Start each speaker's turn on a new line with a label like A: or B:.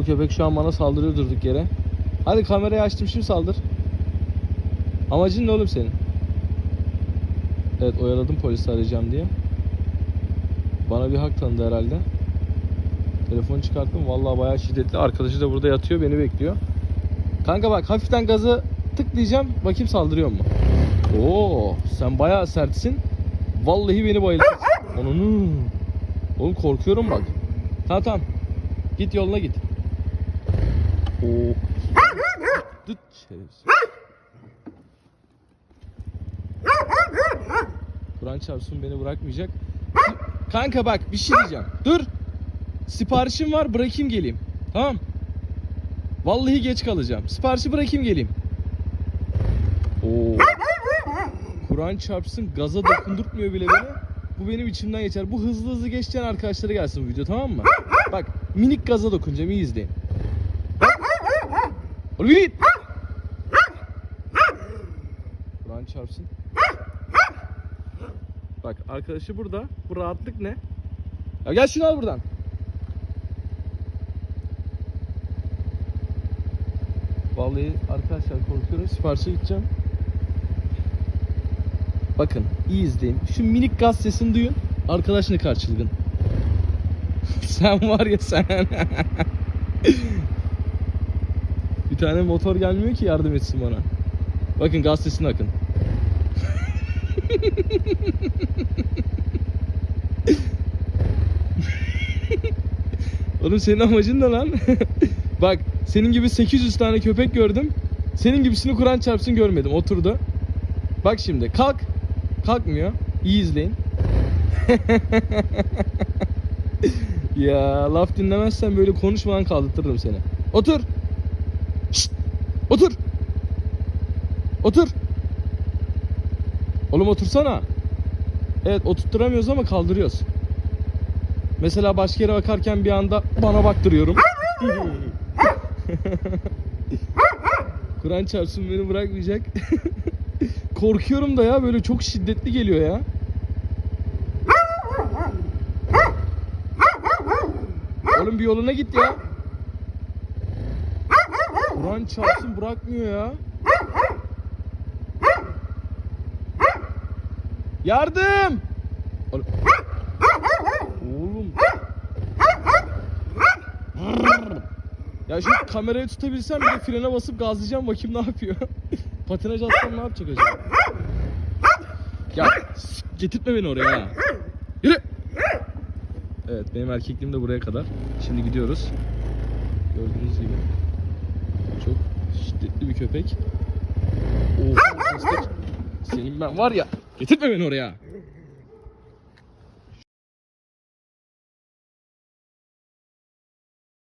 A: Bu köpek şu an bana saldırıyor durduk yere. Hadi kamerayı açtım şimdi saldır. Amacın ne oğlum senin? Evet oyaladım polisi arayacağım diye. Bana bir hak tanıdı herhalde. Telefonu çıkarttım. Vallahi bayağı şiddetli. Arkadaşı da burada yatıyor beni bekliyor. Kanka bak hafiften gazı tıklayacağım. Bakayım saldırıyor mu? Oo, sen bayağı sertsin. Vallahi beni bayılttın. Onu. Oğlum korkuyorum bak. Tamam tamam. Git yoluna git. Oo. Dıt. Kur'an çarpsın beni bırakmayacak. Kanka bak bir şey diyeceğim. Dur. Siparişim var bırakayım geleyim. Tamam. Vallahi geç kalacağım. Siparişi bırakayım geleyim. Oo. Kur'an çarpsın gaza dokundurtmuyor bile beni. Bu benim içimden geçer. Bu hızlı hızlı geçeceğin arkadaşları gelsin bu video tamam mı? Bak minik gaza dokunacağım iyi izleyin. Oğlum git. Kur'an çarpsın. Bak arkadaşı burada. Bu rahatlık ne? Ya gel şunu al buradan. Vallahi arkadaşlar korkuyorum. Siparişe gideceğim. Bakın iyi izleyin. Şu minik gaz sesini duyun. Arkadaş ne kadar çılgın. sen var ya sen. Tane motor gelmiyor ki yardım etsin bana. Bakın gaz akın. Oğlum senin amacın ne lan? Bak senin gibi 800 tane köpek gördüm. Senin gibisini Kur'an çarpsın görmedim. Oturdu. Bak şimdi kalk. Kalkmıyor. İyi izleyin. ya laf dinlemezsen böyle konuşmadan kaldırtırım seni. Otur. Otur. Otur. Oğlum otursana. Evet oturtturamıyoruz ama kaldırıyoruz. Mesela başka yere bakarken bir anda bana baktırıyorum. Kur'an çarpsın beni bırakmayacak. Korkuyorum da ya böyle çok şiddetli geliyor ya. Oğlum bir yoluna git ya. Kur'an çarpsın bırakmıyor ya. Yardım! Oğlum. Ya şu kamerayı tutabilsem bir de frene basıp gazlayacağım bakayım ne yapıyor. Patinaj atsam ne yapacak acaba? Ya getirtme beni oraya ha. Yürü. Evet benim erkekliğim de buraya kadar. Şimdi gidiyoruz. Gördüğünüz gibi. Şiddetli bir köpek. Sesler. Senin ben var ya. Getirtme beni oraya.